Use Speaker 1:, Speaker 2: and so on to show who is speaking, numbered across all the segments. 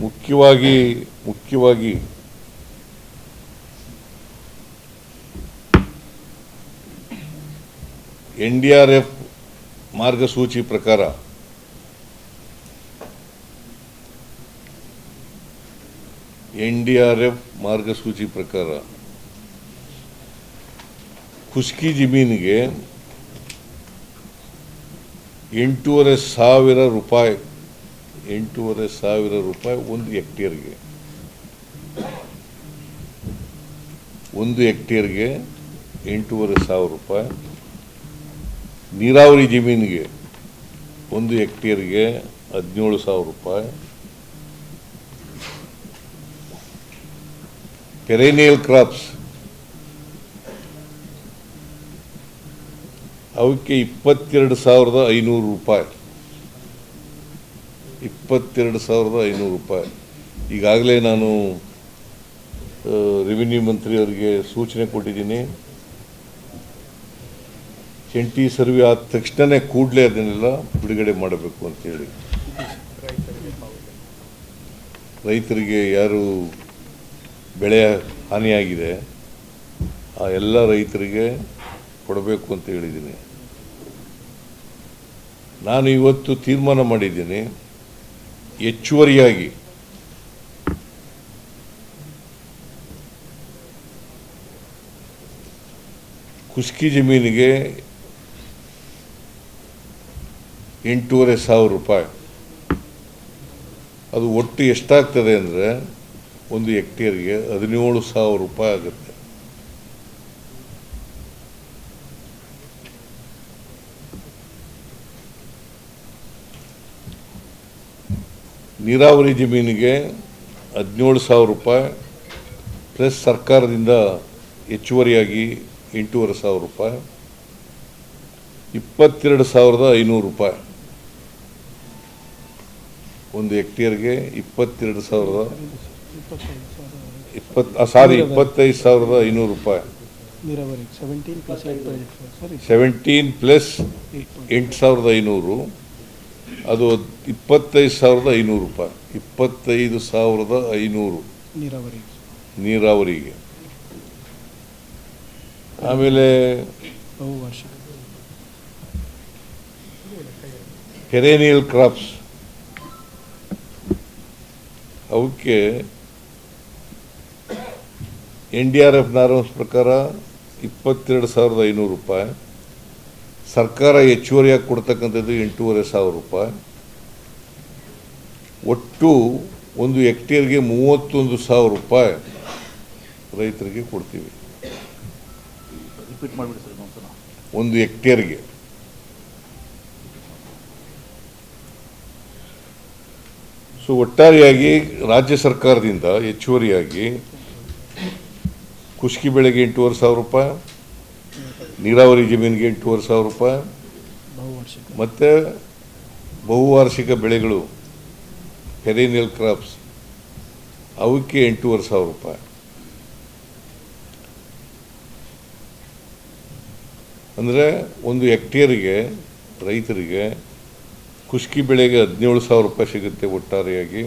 Speaker 1: ಮುಖ್ಯವಾಗಿ ಮುಖ್ಯವಾಗಿ N D R F ಮಾರ್ಗಸೂಚಿ ಪ್ರಕಾರ ಎನ್ ಡಿ ಆರ್ ಎಫ್ ಮಾರ್ಗಸೂಚಿ ಪ್ರಕಾರ ಖುಷ್ಕಿ ಜಮೀನಿಗೆ ಎಂಟೂವರೆ ಸಾವಿರ ರೂಪಾಯಿ ಎಂಟೂವರೆ ಸಾವಿರ ರೂಪಾಯಿ ಒಂದು ಹೆಕ್ಟೇರ್ಗೆ. ಒಂದು ಹೆಕ್ಟೇರ್ಗೆ ಎಂಟೂವರೆ ಸಾವಿರ ರೂಪಾಯಿ. ನೀರಾವರಿ ಜಮೀನಿಗೆ ಒಂದು ಹೆಕ್ಟೇರ್ಗೆ ಹದಿನೇಳು ಸಾವಿರ ರೂಪಾಯಿ. ಪೆರೇನಿಯಲ್ ಕ್ರಾಪ್ಸ್ ಅವಕ್ಕೆ ಇಪ್ಪತ್ತೆರಡು ಸಾವಿರದ ಐನೂರು ರೂಪಾಯಿ. ಇಪ್ಪತ್ತೆರಡು ಸಾವಿರದ ಐನೂರು ರೂಪಾಯಿ. ಈಗಾಗಲೇ ನಾನು ರೆವಿನ್ಯೂ ಮಂತ್ರಿಯವರಿಗೆ ಸೂಚನೆ ಕೊಟ್ಟಿದ್ದೀನಿ. ಜಂಟಿ ಸರ್ವೆ ಆದ ತಕ್ಷಣವೇ ಕೂಡಲೇ ಅದನ್ನೆಲ್ಲ ಬಿಡುಗಡೆ ಮಾಡಬೇಕು ಅಂತೇಳಿ ರೈತರಿಗೆ ಯಾರು ಬೆಳೆ ಹಾನಿಯಾಗಿದೆ, ಆ ಎಲ್ಲ ರೈತರಿಗೆ ಕೊಡಬೇಕು ಅಂತ ಹೇಳಿದ್ದೀನಿ. ನಾನು ಇವತ್ತು ತೀರ್ಮಾನ ಮಾಡಿದ್ದೀನಿ. ಹೆಚ್ಚುವರಿಯಾಗಿ. ಕುಸ್ಕಿ ಜಮೀನಿಗೆ ಎಂಟೂವರೆ ಸಾವಿರ ರೂಪಾಯಿ. ಅದು ಒಟ್ಟು ಎಷ್ಟಾಗ್ತದೆ ಅಂದರೆ ಒಂದು ಹೆಕ್ಟೇರ್ಗೆ ಹದಿನೇಳು ಸಾವಿರ ರೂಪಾಯಿ ಆಗುತ್ತೆ. ನೀರಾವರಿ ಜಮೀನಿಗೆ ಹದಿನೇಳು ಸಾವಿರ ರೂಪಾಯಿ ಪ್ಲಸ್ ಸರ್ಕಾರದಿಂದ ಹೆಚ್ಚುವರಿಯಾಗಿ ಎಂಟೂವರೆ ಸಾವಿರ ರೂಪಾಯಿ ಇಪ್ಪತ್ತೆರಡು ಸಾವಿರದ ಐನೂರು ರೂಪಾಯಿ. ಒಂದು ಹೆಕ್ಟೇರ್ಗೆ ಇಪ್ಪತ್ತೆರಡು ಸಾವಿರದ ಇಪ್ಪತ್ ಸಾರಿ ಇಪ್ಪತ್ತೈದು ಸಾವಿರದ ಐನೂರು ರೂಪಾಯಿ.
Speaker 2: ಸೆವೆಂಟೀನ್ ಪ್ಲಸ್
Speaker 1: ಎಂಟು ಸಾವಿರದ ಐನೂರು. ಅದು ಇಪ್ಪತ್ತೈದು ಸಾವಿರದ ಐನೂರು ರೂಪಾಯಿ. ಇಪ್ಪತ್ತೈದು ಸಾವಿರದ ಐನೂರು.
Speaker 2: ನೀರಾವರಿ.
Speaker 1: ನೀರಾವರಿಗೆ. ಆಮೇಲೆ
Speaker 2: ಕೆರೇನಿಯಲ್
Speaker 1: ಪೆರೇನಿಯಲ್ ಕ್ರಾಪ್ಸ್ ಅವಕ್ಕೆ N D R F norms ಪ್ರಕಾರ ಇಪ್ಪತ್ತೆರಡು ಸಾವಿರದ ಐನೂರು ರೂಪಾಯಿ. ಸರ್ಕಾರ ಹೆಚ್ಚುವರಿಯಾಗಿ ಕೊಡ್ತಕ್ಕಂಥದ್ದು ಎಂಟೂವರೆ ಸಾವಿರ ರೂಪಾಯಿ. ಒಟ್ಟು ಒಂದು ಹೆಕ್ಟೇರ್ಗೆ ಮೂವತ್ತೊಂದು ಸಾವಿರ ರೂಪಾಯಿ ರೈತರಿಗೆ ಕೊಡ್ತೀವಿ. ಒಂದು ಹೆಕ್ಟೇರ್ಗೆ. ಸೊ ಒಟ್ಟಾರೆಯಾಗಿ ರಾಜ್ಯ ಸರ್ಕಾರದಿಂದ ಹೆಚ್ಚುವರಿಯಾಗಿ ಕುಷ್ಕಿ ಬೆಳೆಗೆ ಎಂಟೂವರೆ ಸಾವಿರ ರೂಪಾಯಿ. ನೀರಾವರಿ ಜಮೀನಿಗೆ ಎಂಟೂವರೆ ಸಾವಿರ ರೂಪಾಯಿ. ಮತ್ತು ಬಹುವಾರ್ಷಿಕ ಬೆಳೆಗಳು ಪೆರೇನಿಯಲ್ ಕ್ರಾಪ್ಸ್ ಅವಕ್ಕೆ ಎಂಟೂವರೆ ಸಾವಿರ ರೂಪಾಯಿ. ಅಂದರೆ ಒಂದು ಹೆಕ್ಟೇರಿಗೆ ರೈತರಿಗೆ ಕುಷ್ಕಿ ಬೆಳೆಗೆ ಹದಿನೇಳು ಸಾವಿರ ರೂಪಾಯಿ ಸಿಗುತ್ತೆ ಒಟ್ಟಾರೆಯಾಗಿ.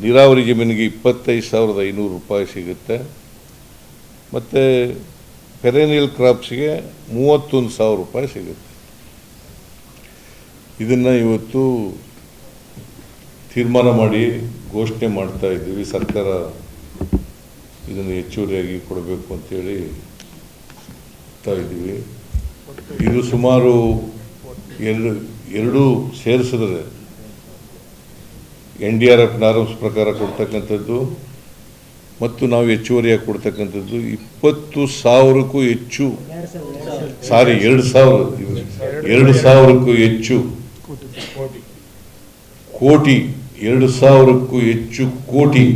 Speaker 1: ನೀರಾವರಿ ಜಮೀನಿಗೆ ಇಪ್ಪತ್ತೈದು ಸಾವಿರದ ಐನೂರು ರೂಪಾಯಿ ಸಿಗುತ್ತೆ. ಮತ್ತು ಪೆರೇನಿಯಲ್ ಕ್ರಾಪ್ಸ್ಗೆ ಮೂವತ್ತೊಂದು ಸಾವಿರ ರೂಪಾಯಿ ಸಿಗುತ್ತೆ. ಇದನ್ನು ಇವತ್ತು ತೀರ್ಮಾನ ಮಾಡಿ ಘೋಷಣೆ ಮಾಡ್ತಾ ಇದ್ದೀವಿ. ಸರ್ಕಾರ ಇದನ್ನು ಹೆಚ್ಚುವರಿಯಾಗಿ ಕೊಡಬೇಕು ಅಂತೇಳಿ ಇದ್ದೀವಿ. ಇದು ಸುಮಾರು ಎರಡು ಎರಡು ಸೇರಿಸಿದ್ರೆ N D R F norms ಪ್ರಕಾರ ಕೊಡ್ತಕ್ಕಂಥದ್ದು ಮತ್ತು ನಾವು ಹೆಚ್ಚುವರಿಯಾಗಿ ಕೊಡ್ತಕ್ಕಂಥದ್ದು ಇಪ್ಪತ್ತು ಸಾವಿರಕ್ಕೂ ಹೆಚ್ಚು. ಸಾರಿ ಎರಡು ಸಾವಿರ. ಎರಡು ಸಾವಿರಕ್ಕೂ ಹೆಚ್ಚು. ಕೋಟಿ. ಎರಡು ಸಾವಿರಕ್ಕೂ ಹೆಚ್ಚು ಕೋಟಿ.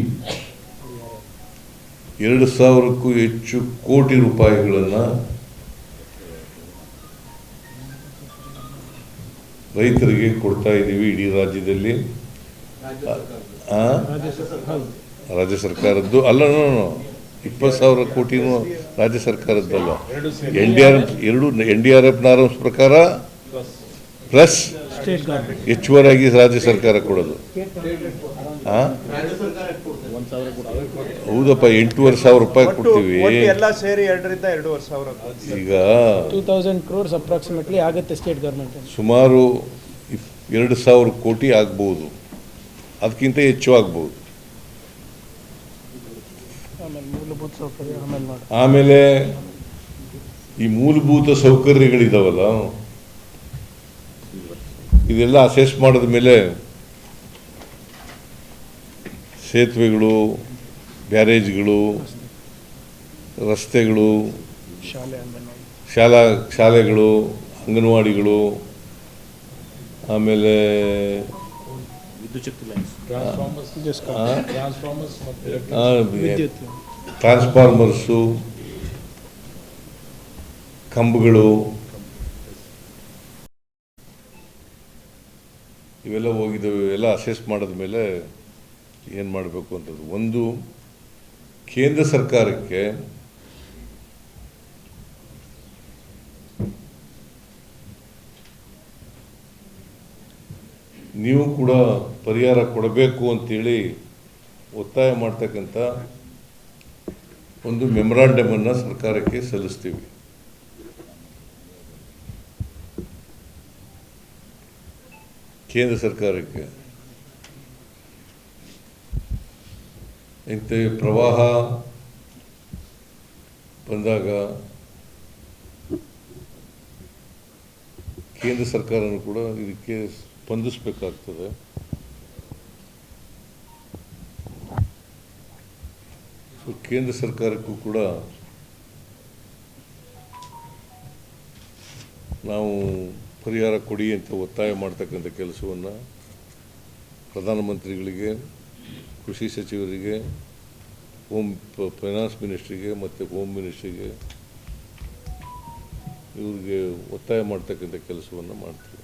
Speaker 1: ಎರಡು ಸಾವಿರಕ್ಕೂ ಹೆಚ್ಚು ಕೋಟಿ ರೂಪಾಯಿಗಳನ್ನು ರೈತರಿಗೆ ಕೊಡ್ತಾ ಇದ್ದೀವಿ ಇಡೀ ರಾಜ್ಯದಲ್ಲಿ? ರಾಜ್ಯ ಸರ್ಕಾರದ್ದು ಅಲ್ಲ ಇಪ್ಪತ್ತು ಸಾವಿರ ಕೋಟಿನೂ ರಾಜ್ಯ ಸರ್ಕಾರದ್ದಲ್ಲ ಎನ್ ಡಿ ಆರ್ ಎಫ್ ಎರಡು N D R F norms ಪ್ರಕಾರ ಪ್ಲಸ್
Speaker 2: ಸ್ಟೇಟ್ ಆಗಿ
Speaker 1: ಹೆಚ್ಚುವರಿಯಾಗಿ ರಾಜ್ಯ ಸರ್ಕಾರ ಕೊಡೋದು. ಹೌದಪ್ಪ ಎಂಟೂವರೆ ಸಾವಿರ ರೂಪಾಯಿ ಕೊಡ್ತೀವಿ.
Speaker 3: ಒಟ್ಟು ಎಲ್ಲ ಸೇರಿ ಎರಡರಿಂದ ಎರಡೂವರೆ ಸಾವಿರ
Speaker 1: ಈಗ
Speaker 2: ಟೂ ತೌಸಂಡ್ ಕ್ರೋರ್ಸ್ ಅಪ್ರಾಕ್ಸಿಮೇಟ್ಲಿ ಆಗುತ್ತೆ ಸ್ಟೇಟ್ ಗೌರ್ಮೆಂಟ್
Speaker 1: ಸುಮಾರು ಎರಡು ಸಾವಿರ ಕೋಟಿ ಆಗ್ಬೋದು. ಅದಕ್ಕಿಂತ ಹೆಚ್ಚು ಆಗ್ಬೋದು.
Speaker 2: ಆಮೇಲೆ
Speaker 1: ಈ ಮೂಲಭೂತ ಸೌಕರ್ಯಗಳಿದಾವಲ್ಲ ಇದೆಲ್ಲ ಅಸೆಸ್ ಮಾಡಿದ ಮೇಲೆ ಸೇತುವೆಗಳು ಬ್ಯಾರೇಜ್ಗಳು ರಸ್ತೆಗಳು
Speaker 2: ಶಾಲೆ
Speaker 1: ಶಾಲಾ ಶಾಲೆಗಳು ಅಂಗನವಾಡಿಗಳು ಆಮೇಲೆ
Speaker 4: ವಿದ್ಯುತ್ ಶಕ್ತಿ ಲೈನ್ಸ್.
Speaker 2: ಟ್ರಾನ್ಸ್ಫಾರ್ಮರ್ಸ್
Speaker 1: ಆ, ಆ,
Speaker 2: ವಿದ್ಯುತ್.
Speaker 1: ಟ್ರಾನ್ಸ್ಫಾರ್ಮರ್ಸು, ಕಂಬಗಳು, ಇವೆಲ್ಲ ಹೋಗಿದ್ದಾವೆ ಎಲ್ಲ ಅಸೆಸ್ ಮಾಡಿದ ಮೇಲೆ ಏನು ಮಾಡಬೇಕು ಅಂತದ್ದು. ಒಂದು, ಕೇಂದ್ರ ಸರ್ಕಾರಕ್ಕೆ ನೀವು ಕೂಡ ಪರಿಹಾರ ಕೊಡಬೇಕು ಅಂತೇಳಿ ಒತ್ತಾಯ ಮಾಡ್ತಕ್ಕಂಥ ಒಂದು ಮೆಮೊರಾಂಡಮನ್ನು ಸರ್ಕಾರಕ್ಕೆ ಸಲ್ಲಿಸ್ತೀವಿ. ಕೇಂದ್ರ ಸರ್ಕಾರಕ್ಕೆ. ಇಂಥ ಪ್ರವಾಹ ಬಂದಾಗ ಕೇಂದ್ರ ಸರ್ಕಾರನೂ ಕೂಡ ಇದಕ್ಕೆ ಸ್ಪಂದಿಸಬೇಕಾಗ್ತದೆ. ಸೊ ಕೇಂದ್ರ ಸರ್ಕಾರಕ್ಕೂ ಕೂಡ ನಾವು ಪರಿಹಾರ ಕೊಡಿ ಅಂತ ಒತ್ತಾಯ ಮಾಡ್ತಕ್ಕಂಥ ಕೆಲಸವನ್ನು ಪ್ರಧಾನಮಂತ್ರಿಗಳಿಗೆ, ಕೃಷಿ ಸಚಿವರಿಗೆ, ಹೋಮ್ ಫೈನಾನ್ಸ್ ಮಿನಿಸ್ಟ್ರಿಗೆ ಮತ್ತು ಹೋಮ್ ಮಿನಿಸ್ಟ್ರಿಗೆ ಇವರಿಗೆ ಒತ್ತಾಯ ಮಾಡ್ತಕ್ಕಂಥ ಕೆಲಸವನ್ನು ಮಾಡ್ತೀವಿ.